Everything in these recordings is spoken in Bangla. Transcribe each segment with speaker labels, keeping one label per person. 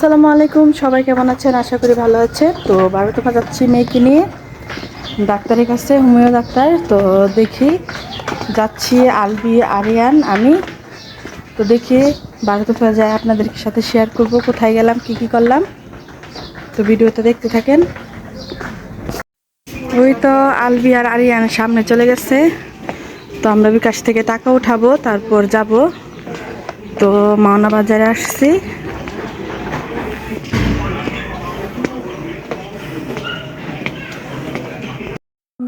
Speaker 1: আসসালামু আলাইকুম, সবাই কেমন আছেন? আশা করি ভালো আছে তো বারোতোপা যাচ্ছি মেয়েকে নিয়ে, ডাক্তারের কাছে, হোমিও ডাক্তার। তো দেখি, যাচ্ছি আলবি, আরিয়ান, আমি। তো দেখি বারোতোপা যায় আপনাদের সাথে শেয়ার করব, কোথায় গেলাম, কি কি করলাম। তো ভিডিওটা দেখতে থাকেন। ওই তো আলবি আর আরিয়ান সামনে চলে গেছে। তো আমরা বিকাশ থেকে টাকা উঠাবো, তারপর যাব। তো মাওনা বাজারে আসছি।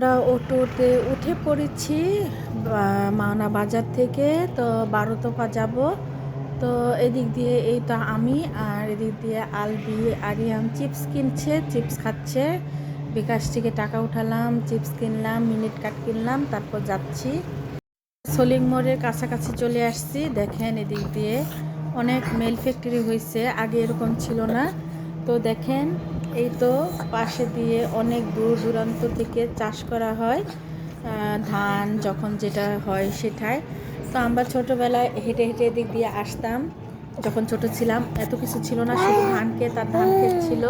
Speaker 1: আমরা অটোতে উঠে পড়েছি মাওনা বাজার থেকে। তো বারোতপা যাব। তো এদিক দিয়ে এই তো আমি, আর এদিক দিয়ে আলবি, আরিয়াম চিপস কিনছে, চিপস খাচ্ছে। বিকাশ থেকে টাকা উঠালাম, চিপস কিনলাম, মিনিট কাট কিনলাম, তারপর যাচ্ছি। সলিং মোড়ের কাছাকাছি চলে আসছি। দেখেন এদিক দিয়ে অনেক মেল ফ্যাক্টরি হয়েছে। আগে এরকম ছিল না। তো দেখেন, এই তো পাশে দিয়ে অনেক দূর দূরান্ত থেকে চাষ করা হয় ধান যখন যেটা হয় সেটাই। তো আমরা ছোটোবেলায় হেঁটে হেঁটে এদিক দিয়ে আসতাম, যখন ছোট ছিলাম। এত কিছু ছিল না, শুধু ধান ক্ষেত আর ধান ক্ষেত ছিল।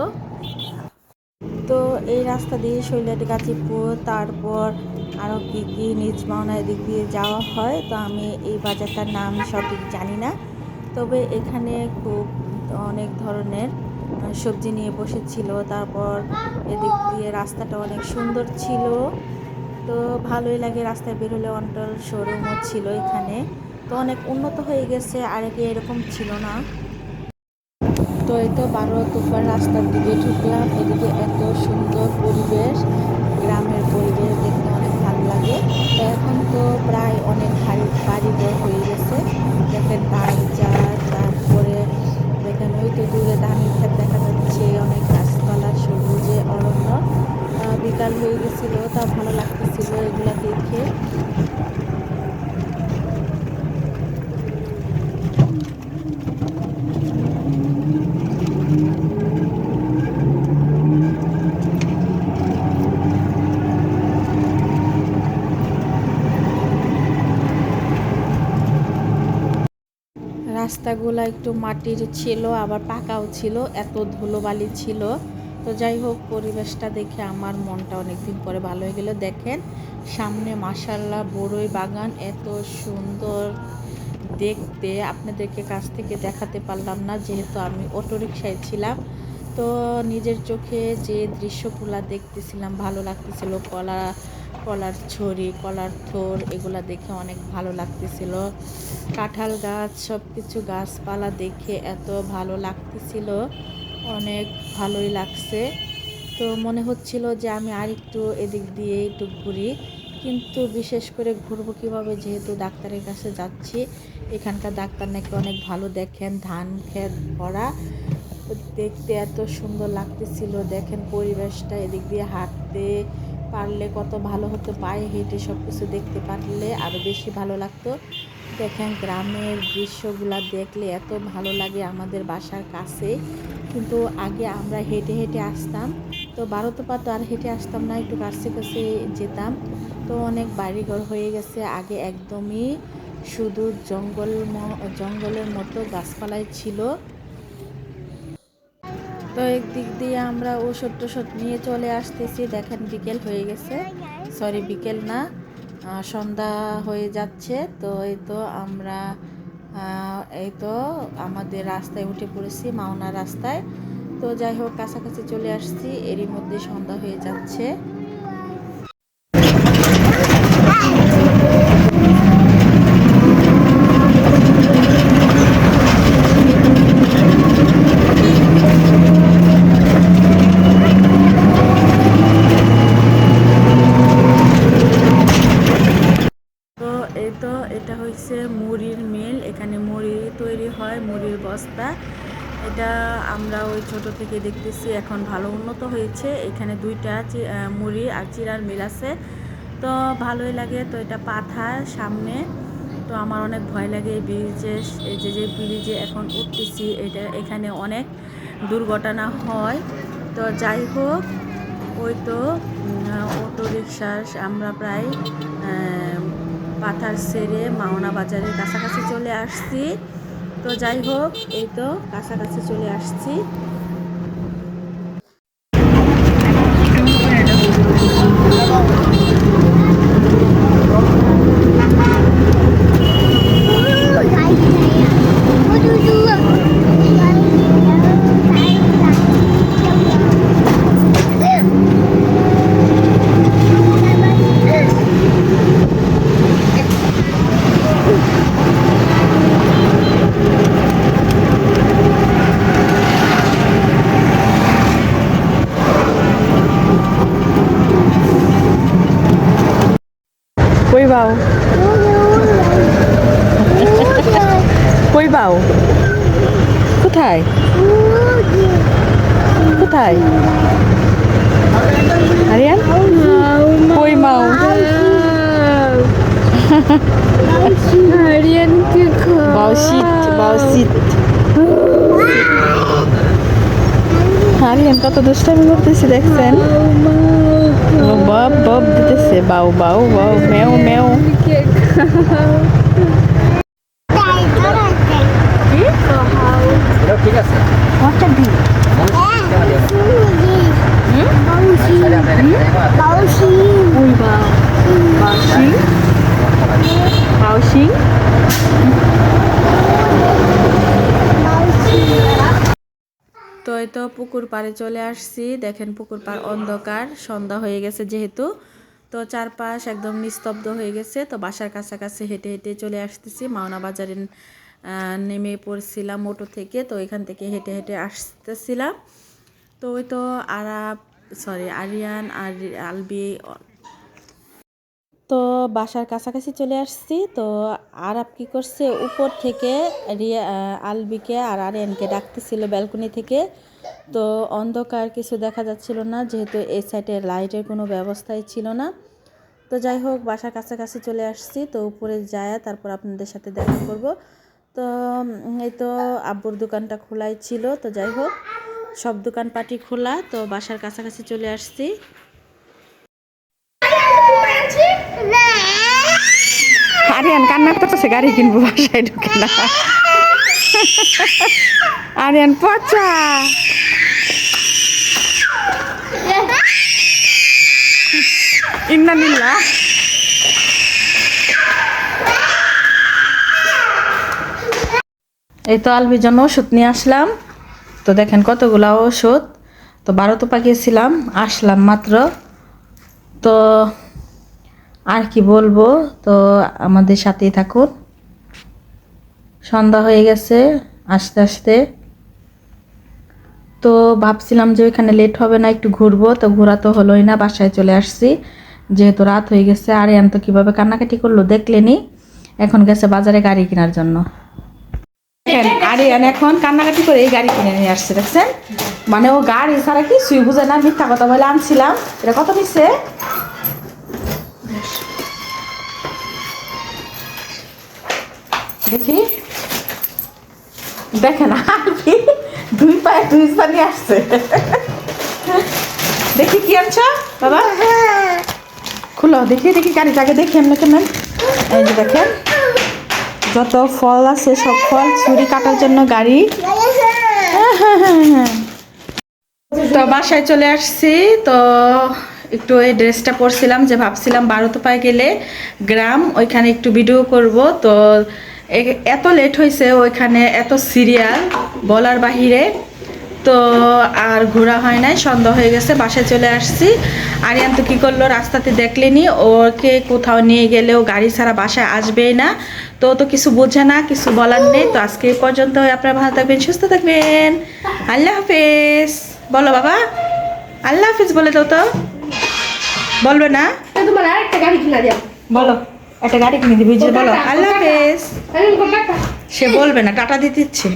Speaker 1: তো এই রাস্তা দিয়ে শৈলাটি গাজীপুর, তারপর আরও কী কী নিজ মাওনা এদিক দিয়ে যাওয়া হয়, তো আমি এই বাজারটার নাম সঠিক জানি না। তবে এখানে খুব অনেক ধরনের সবজি নিয়ে বসেছিল। তারপর এদিক দিয়ে রাস্তাটা অনেক সুন্দর ছিল। তো ভালোই লাগে রাস্তায় বেরোলে অন্টল শোরুমও ছিল এখানে। তো অনেক উন্নত হয়ে গেছে, আর আগে এরকম ছিল না। তো এই তো বারো তুফার রাস্তার দিকে ঢুকলাম। এদিকে এত সুন্দর পরিবেশ, গ্রামের পরিবেশ দেখতে অনেক ভালো লাগে। এখন তো প্রায় অনেক বাড়ি বাড়িঘর হয়ে গেছে। দেখেন ধান চাষ তারপরে দেখেন ওই তো দূরে ধানের ক্ষেত দেখা যাচ্ছে অনেক গাছপালা সবুজে বিকাল হয়ে গেছিল, তা ভালো লাগতেছিল এগুলা দেখে। রাস্তাগুলো একটু মাটির ছিল, আবার পাকাও ছিল, এত ধুলোবালি ছিল। তো যাই হোক, পরিবেশটা দেখে আমার মনটা অনেকদিন পরে ভালো হয়ে গেল। দেখেন, সামনে মাসাল্লাহ বড়ই বাগান, এত সুন্দর দেখতে। আপনাদেরকে কাছ থেকে দেখাতে পারলাম না, যেহেতু আমি অটোরিকশায় ছিলাম। তো নিজের চোখে যে দৃশ্যগুলা দেখতেছিলাম, ভালো লাগতেছিল। কলা, কলার ছড়ি, কলার থোর, এগুলা দেখে অনেক ভালো লাগতেছিল। কাঁঠাল গাছ সব কিছু গাছপালা দেখে এত ভালো লাগতেছিল। অনেক ভালোই লাগছে। তো মনে হচ্ছিল যে আমি আরেকটু এদিক দিয়ে একটু ঘুরি, কিন্তু বিশেষ করে ঘুরবো কীভাবে যেহেতু ডাক্তারের কাছে যাচ্ছি। এখানকার ডাক্তার নাকি অনেক ভালো দেখেন, ধান ক্ষেত ভরা। দেখতে এত সুন্দর লাগতেছিল, দেখেন পরিবেশটা এদিক দিয়ে হাঁটতে পারলে কত ভালো হতো, পায়ে হেঁটে সব কিছু দেখতে পারলে আরও বেশি ভালো লাগতো। দেখেন, গ্রামের দৃশ্যগুলা দেখলে এত ভালো লাগে আমাদের বাসার কাছে। কিন্তু আগে আমরা হেঁটে হেঁটে আসতাম। তো বারোতপা তো আর হেঁটে আসতাম না, একটু কাছে কাছে যেতাম। তো অনেক বাড়িঘর হয়ে গেছে। আগে একদমই শুধু জঙ্গল জঙ্গলের মতো গাছপালাই ছিল। তো একদিক দিয়ে আমরা ওষুধ টষুধ নিয়ে চলে আসতেছি। দেখেন বিকেল হয়ে গেছে। সরি, বিকেল না। সন্ধ্যা হয়ে যাচ্ছে, তো এই তো আমরা এই তো আমাদের রাস্তায় উঠে পড়েছি, মাওনা রাস্তায়। তো যাই হোক, কাছাকাছি চলে আসছি, এরই মধ্যে সন্ধ্যা হয়ে যাচ্ছে তো এই তো এটা হচ্ছে মুড়ির মিল এখানে মুড়ি তৈরি হয় মুড়ির বস্তা। এটা আমরা ওই ছোট থেকে দেখতেছি এখন ভালো উন্নত হয়েছে। এখানে দুইটা মুড়ি আর চিরার মিল আছে। তো ভালোই লাগে। তো এটা পাথার সামনে। তো আমার অনেক ভয় লাগে এই ব্রিজে, এই যে যে ব্রিজে এখন উঠতেছি। এটা এখানে অনেক দুর্ঘটনা হয়। তো যাই হোক, ওই তো অটো রিক্সার আমরা প্রায় পাথার সেরে মাওনা বাজারের কাছাকাছি চলে আসছি। তো যাই হোক এই তো কাছাকাছি চলে আসছি। কই বাও কোথায় কোথায় আরিয়ান কই মাও বাউসিত বাউসিত আরিয়ান কত দুষ্টামি করতেছি দেখছেন ও বাপ বাপ দিতেছে বাউ বাউ বাউ মেও মেও
Speaker 2: ঠিক আছে?
Speaker 1: তো এই তো পুকুর পাড়ে চলে আসছি। দেখেন পুকুর পাড় অন্ধকার সন্ধ্যা হয়ে গেছে যেহেতু। তো চারপাশ একদম নিস্তব্ধ হয়ে গেছে। তো বাসার কাছাকাছি হেঁটে হেঁটে চলে আসতেছি মাওনা বাজারে আহ, নেমে পড়ছিলাম মোটো থেকে, তো এখান থেকে হেঁটে হেঁটে আসতেছিলাম। তো ওই তো আরাব সরি আরিয়ান আর আলবি, তো বাসার কাছাকাছি চলে আসছি। তো আরাব কি করছে? উপর থেকে রিয়া আলবিকে আর আরিয়ানকে ডাকতেছিল ব্যালকনি থেকে। তো অন্ধকার কিছু দেখা যাচ্ছিল না, যেহেতু এই সাইডে লাইটের কোনো ব্যবস্থাই ছিল না। তো যাই হোক, বাসার কাছাকাছি চলে আসছি। তো উপরে যায় তারপর আপনাদের সাথে দেখা করব। তো এই তো আব্বুর দোকানটা খোলাই ছিল, তো যাই হোক, সব দোকানপাটি খোলা, তো বাসার কাছাকাছি চলে আসছি। আরিয়ান কান্না করতেছে, গাড়ি কিনবো, বাসায় ঢুকে না। আরিয়ান, পচা। ইন্না নিল্লা এই তো আলবির জন্য ওষুধ নিয়ে আসলাম। তো দেখেন কতগুলা ওষুধ। তো বারো তো পাকিয়েছিলাম, আসলাম মাত্র। তো আর কি বলব, তো আমাদের সাথেই থাকুন। সন্ধ্যা হয়ে গেছে আস্তে আস্তে। তো ভাবছিলাম যে ওইখানে লেট হবে না, একটু ঘুরবো। তো ঘোরা তো হলোই না, বাসায় চলে আসছি। যেহেতু রাত হয়ে গেছে, আরিয়ান তো কীভাবে কান্নাকাটি করল দেখলেনি। এখন গেছে বাজারে গাড়ি কেনার জন্য। আরিয়ান এখন কান্নাকাটি করে এই গাড়ি কিনে নিয়ে আসছে দেখছেন? মানে ও গাড়ি ছাড়া কি সুই বুঝে না মিথ্যা কথা বলে আনছিলাম। এটা কত নিচ্ছে? দেখি। দেখেন আর কি? দুই পায়ে দুই পানি আসছে। দেখি কি আনছ বাবা? খুলো দেখি দেখি গাড়িটাকে দেখি এমনি কেমন। এই যে দেখেন। যত ফল আছে, সব ফল ছুরি কাটার জন্য গাড়ি। তো বাসায় চলে আসছি। তো একটু এই ড্রেসটা পরছিলাম যে ভাবছিলাম বারোতোপায় গেলে গ্রাম, ওইখানে একটু ভিডিও করব। তো এত লেট হয়েছে ওইখানে, এত সিরিয়াল, বলার বাহিরে। তো আর ঘোরা হয় নাই সন্ধ্যা হয়ে গেছে বাসায় চলে আসছি। আরিয়ান তো কী করল রাস্তাতে দেখলেনি ওকে কোথাও নিয়ে গেলেও গাড়ি ছাড়া বাসায় আসবেই না। তো তো কিছু বোঝে না কিছু বলার নেই তো আজকে পর্যন্ত আপনারা ভালো থাকবেন সুস্থ থাকবেন। আল্লাহ হাফেজ। বলো বাবা আল্লাহ হাফেজ বলে দাও তো। বলবে না?
Speaker 3: তোমার আরেকটা গাড়ি কিনা দিও।
Speaker 1: বলো একটা গাড়ি কিনে দিবি যে বলো। আল্লাহ হাফেজ। সে বলবে না টাটা দিতে ইচ্ছে